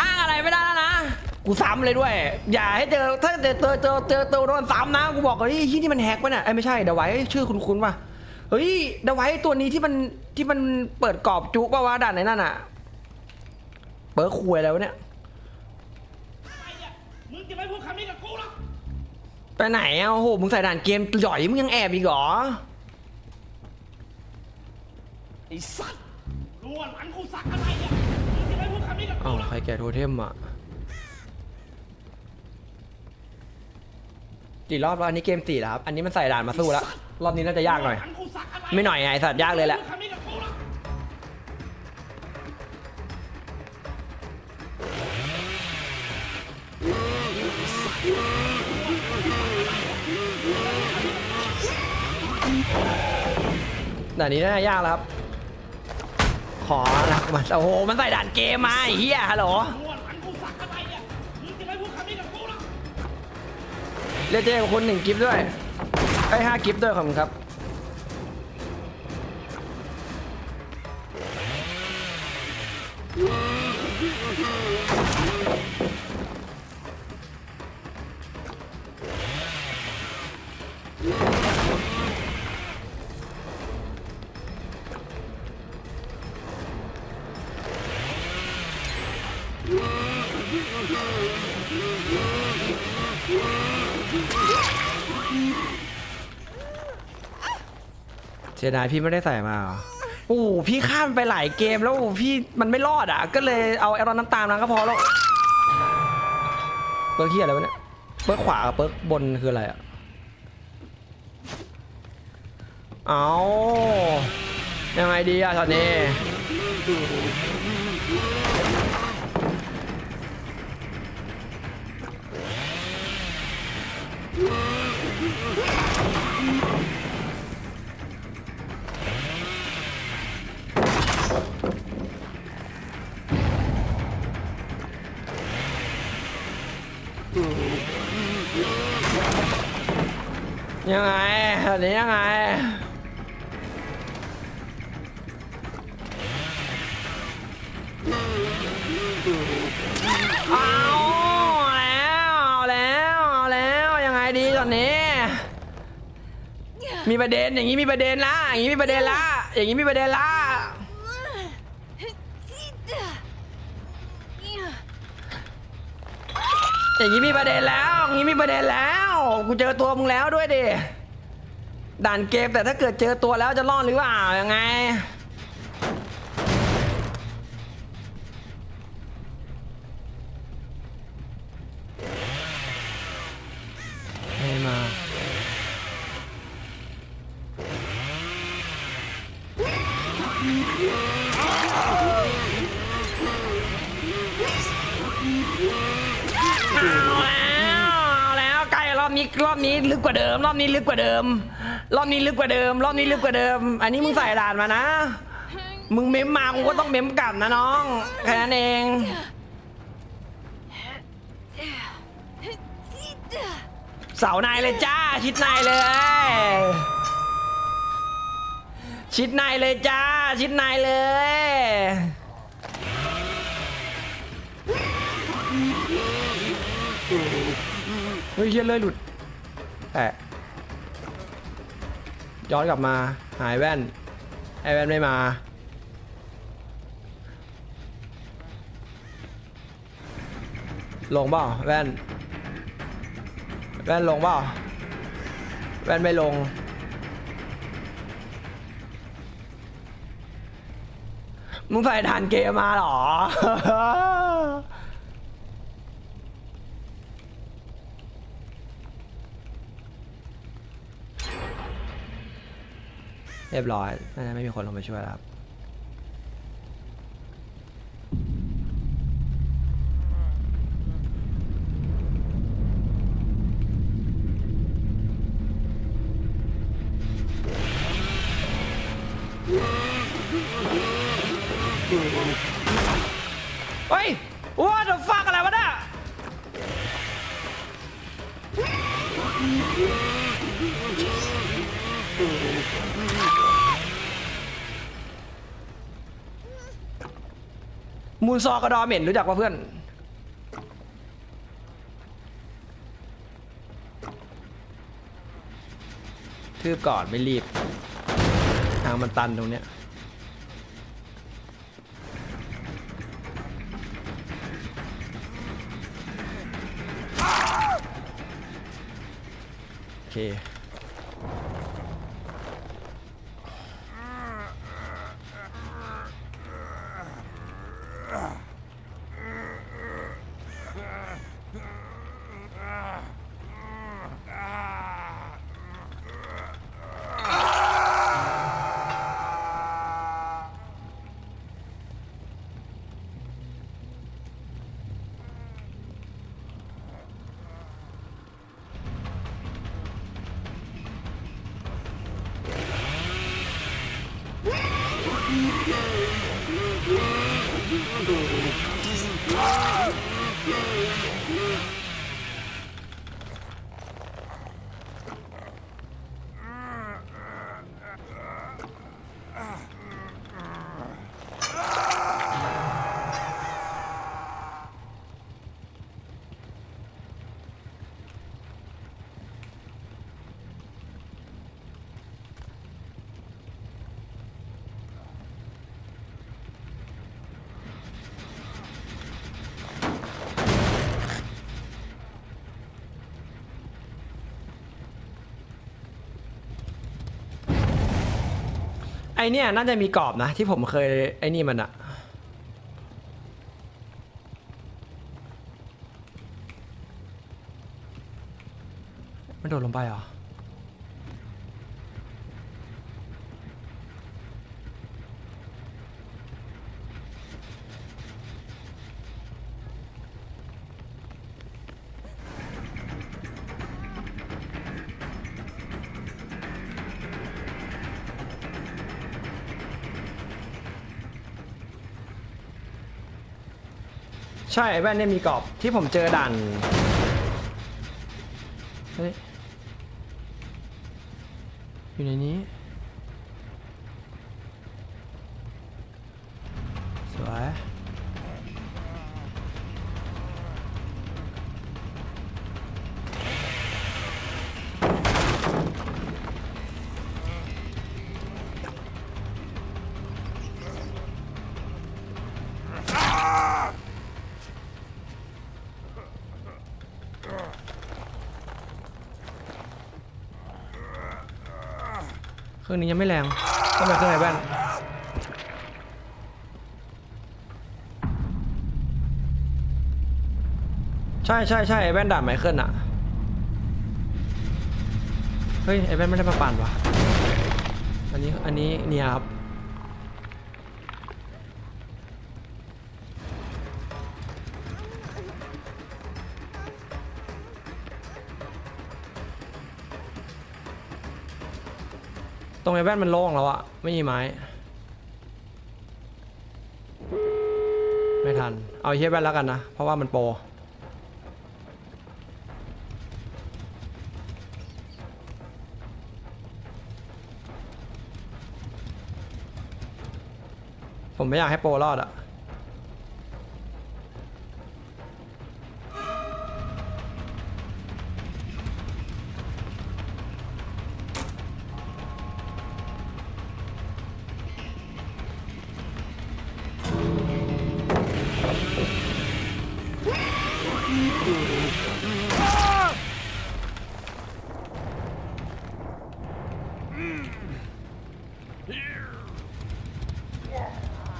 อ้างอะไรไม่ได้แล้วนะ กูซ้ำเลยด้วย อย่าให้เจอถ้าเจอเจอเจอเจอเจอโดนซ้ำนะ กูบอกเฮ้ยที่นี่มันแฮกปะเนี่ยไอ้ยไม่ใช่เดาไว้ชื่อคุณคุณป่ะ เฮ้ยเดาไว้ตัวนี้ที่มันที่มันเปิดกรอบจุกป่าวะด่านไหนนั่นอะเปิดคุยแล้วะเนี่ย มึงจะไม่พูดคำนี้กับกูหรอกไปไหนอะโอ้โห มึงใส่ด่านเกมหย่อยมึงยังแอบอีกเหรอ ไอ้สัตว์รู้ว่าหลังกูสักอะไรอะ อ้าวใครแกะโทเทมอะกี่รอบแล้วอันนี้เกมสี่แล้วครับ อันนี้มันใส่ด่านมาสู้แล้ว รอบนี้น่าจะยากหน่อย ไม่หน่อยไงสัตว์ยากเลยแหละด่านนี้น่าจะยากแล้วครับ ขอนะมันโอ้โหมันใส่ด่านเกมมาไอ้เฮียฮัลโหลรู้ว่าหลังกูสักอะหรอเรียกเจ๊กับคุณหนึ่งกิฟต์ด้วยไอ้ห้ากิฟต์ด้วยขอบคุณครับเสียดายพี่ไม่ได้ใส่มาเหรอโอ้โหพี่ข้ามไปหลายเกมแล้วพี่มันไม่รอดอะ ก็เลยเอาแอรอนน้ำตาลนั้นก็พอแล้ว เปิร์กเฮียอะไรวะเนี่ย เปิร์กขวากับเปิร์กบนคืออะไรอะ เอายังไงดีอะตอนนี้ ยังไงตอนนี้ยังไง เอาแล้วเอาแล้วเอาแล้วยังไงดีตอนนี้ มีประเด็นอย่างนี้มีประเด็นละอย่างนี้มีประเด็นละอย่างนี้มีประเด็นละ อย่างนี้มีประเด็นแล้วอย่างนี้มีประเด็นแล้ว กูเจอตัวมึงแล้วด้วยดิ ด่านเกมแต่ถ้าเกิดเจอตัวแล้วจะรอดหรือเปล่ายังไง นี้รอบนี้ลึกกว่าเดิม รอบนี้ลึกกว่าเดิม รอบนี้ลึกกว่าเดิม รอบนี้ลึกกว่าเดิม อันนี้มึงใส่ด่านมานะ มึงเม้มมากูก็ต้องเม้มกลับนะน้องแค่นั้นเองเสาในเลยจ้า ชิดในเลย ชิดในเลยจ้า ชิดในเลยเฮ้ยเฮียเลยหลุด แอะย้อนกลับมาหายแว่น ไอแว่นไม่มาลงเปล่าแว่น แว่นลงเปล่าแว่นไม่ลง มึงใส่ทานเกมมาหรอ เรียบร้อยน่าจะไม่มีคนลงไปช่วยแล้วครับ มูลซอกระดอเหม็นรู้จักป่ะเพื่อน ทืบก่อนไม่รีบ ทางมันตันตรงเนี้ยโอเค อเนี่ยน่าจะมีกรอบนะ ที่ผมเคยไอนี่มันอะไม่โดดลงไปเหรอ ใช่ไอ้แว่นเนี่ยมีกรอบที่ผมเจอด่านเฮ้ยอยู่ในนี้ รื่องนี้ยังไม่แรงต้องเป็นเครื่องไอ้แว่นใช่ใช่ใช่ไอ้แว่นด่านไมเคิลอะเฮ้ยไอ้แว่นไม่ได้มาปั่นวะอันนี้อันนี้เนี่ยครับ ตรงไอ้แว่นมันโล่งแล้วอะไม่มีไม้ ไม่ทัน เอาไอ้เฮียแว่นแล้วกันนะ เพราะว่ามันโปรผมไม่อยากให้โปรรอดอะ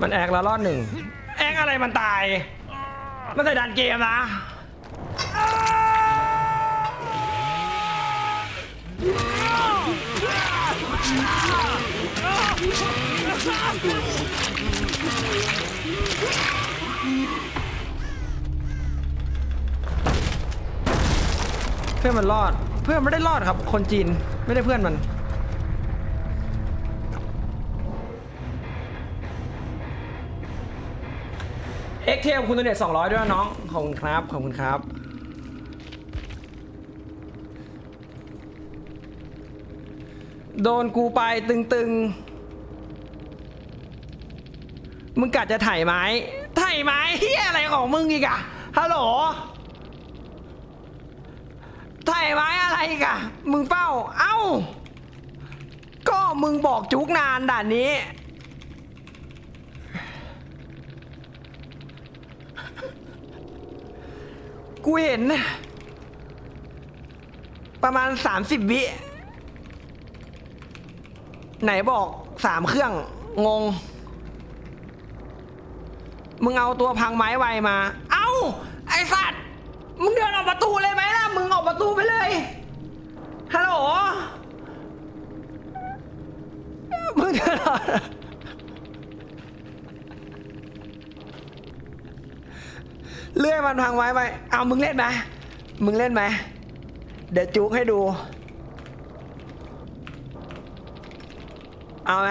มันแอกแล้วรอดหนึ่งแอกอะไรมันตาย มันใส่ดันเกมนะเพื่อนมันรอด เพื่อนไม่ได้รอดครับ คนจีนไม่ได้เพื่อนมัน เอ็กเทมคุณตัวเน็ต200ด้วยนะน้อง ขอบคุณครับ ขอบคุณครับ โดนกูไปตึงๆ มึงกะจะถ่ายไม้ถ่ายไม้เฮียอะไรของมึงอีกอะฮัลโหลถ่ายไม้อะไรอีกอะมึงเฝ้า เอ้า ก็มึงบอกจุกนานด่านนี้ กูเห็น ประมาณ30วิ ไหนบอกสามเครื่อง งง มึงเอาตัวพังไม้ไวมา เอ้า ไอสัตว์ มึงเดินออกประตูเลยไหมล่ะ มึงออกประตูไปเลย ฮัลโหล มึงเดินออก ลื่อยมันพังไว้ไปเอามึงเล่นไหมมึงเล่นไหมเดี๋ยวจุกให้ดู เอาไหม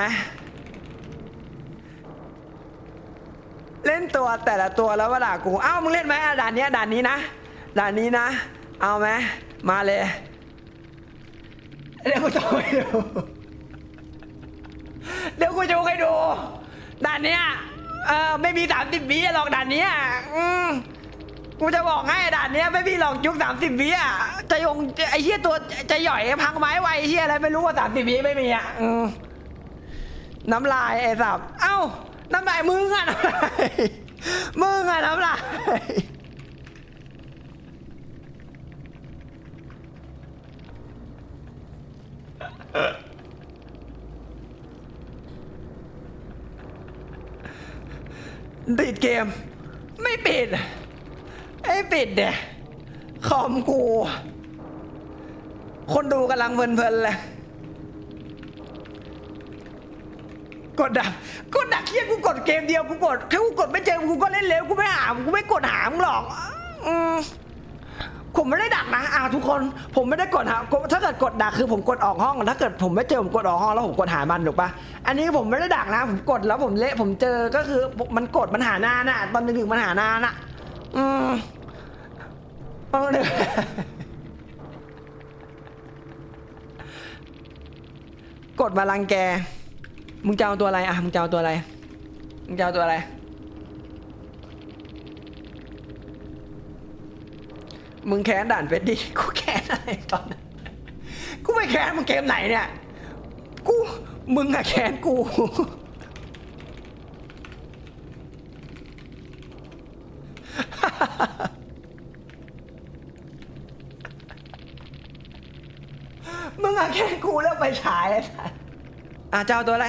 เล่นตัวแต่ละตัวแล้วว่าด่ากู เอ้ามึงเล่นไหมด่านนี้ด่านนี้นะด่านนี้นะ เอาไหมมาเลยเดี๋ยวกูจะให้ดูเดี๋ยวกูจะให้ดูด่านเนี้ยเออไม่มีสามสิบวิหรอกด่านเนี้ยอืม กูจะบอกให้ด่านเนี้ยไม่มีหรอกยุคสามสิบวิอะจะยงไอ้เหี้ยตัวจะหย่อยพังไม้ไวไอ้เหี้ยอะไรไม่รู้ว่าสามสิบวิไม่มีอะอืมน้ำลายไอ้สับเอ้าน้ำลายมึงอะน้ำลายมึงอะน้ำลายปิดเกม ไม่ปิด ไอ้ปิดเนี่ยคอมกู คนดูกำลังเพลินๆเลยกดดักกดดักเฮียกูกดเกมเดียวกูกดแค่กูกดไม่เจอกูก็เล่นเร็วกูไม่หากูไม่กดหามหรอกอืมผมไม่ได้ดักนะอ่าทุกคนผมไม่ได้กดหาถ้าเกิดกดดักคือผมกดออกห้องถ้าเกิดผมไม่เจอผมกดออกห้องแล้วผมกดหามันถูกปะอันนี้ผมไม่ได้ดักนะ ผมกดแล้วผมเละผมเจอก็คือมันกดมันหานานอะตอนหนึ่งๆมันหานานอะอืม เลยกดมาลังแก มึงจะเอาตัวอะไรอะ มึงจะเอาตัวอะไร มึงจะเอาตัวอะไร มึงแค้นด่านเฟดดี้ กูแค้นอะไรตอนนั้น กูไม่แค้นมึงเกมไหนเนี่ย กู มึงอะแค้นกู มึงอะแค้นกูแล้ว ไปฉายไอ้สัสอะจะเอาตัวอะไร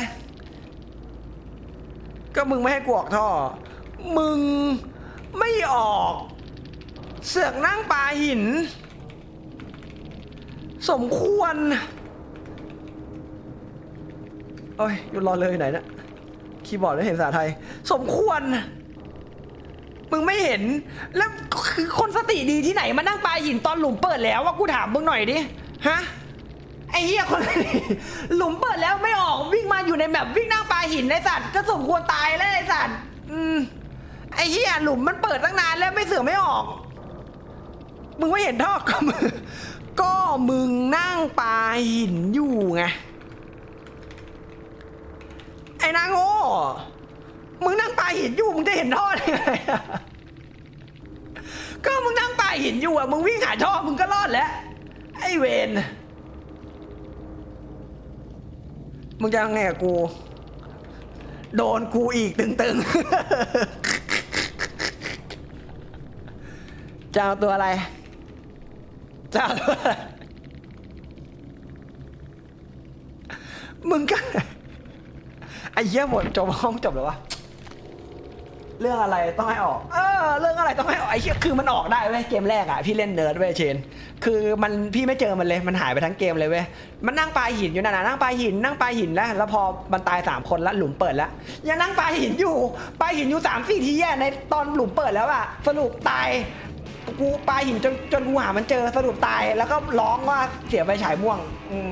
ก็มึงไม่ให้กูออกท่อ มึงไม่ออก เสือกนั่งปลาหิน สมควร โอ้ยอยู่รอเลยไหนนะคีย์บอร์ดไม่เห็นภาษาไทย สมควร มึงไม่เห็น แล้วคือคนสติดีที่ไหนมานั่งปลาหินตอนหลุมเปิดแล้วว่ากูถามมึงหน่อยดิ ฮะ อ้เหี้ยคนนี้หลุมเปิดแล้วไม่ออกวิ่งมาอยู่ในแบบวิ่งนั่งปลาหินไอ้สัตว์ก็สมควรตายแล้วไอ้สัตว์อืมไอ้เหี้ยหลุมมันเปิดตั้งนานแล้วไม่เสือไม่ออก มึงไม่เห็นท่อก็มึงก็มึงนั่งปลาหินอยู่ไงไอ้นางโง่มึงนั่งปลาหินอยู่มึงจะเห็นท่อได้ไงก็มึงนั่งปลาหินอยู่อะมึงวิ่งหาท่อมึงก็รอดแล้วไอ้เวน มึงจะยังไงกับกู โดนกูอีกตึงๆจะเอาตัวอะไรจะเอาตัวอะไร มึงก็ไอ้เหี้ยหมดจบห้องจบแล้ววะเรื่องอะไรต้องให้ออก เออ เรื่องอะไรต้องให้ออก ไอ้เหี้ยคือมันออกได้เว้ยเกมแรกอะ พี่เล่นเนิร์ดเว้ยเชน คือมันพี่ไม่เจอมันเลยมันหายไปทั้งเกมเลยเว้ยมันนั่งปลาหินอยู่นั่นน่ะนั่งปลาหินนั่งปลาหินแล้วแล้วพอมันตายสามคนแล้วหลุมเปิดแล้วยังนั่งปลาหินอยู่ปลาหินอยู่สามสี่ทีแย่ในตอนหลุมเปิดแล้วอะสรุปตายกูปลาหินจนจนกูหามันเจอสรุปตายแล้วก็ร้องว่าเสียไปฉายม่วงอืม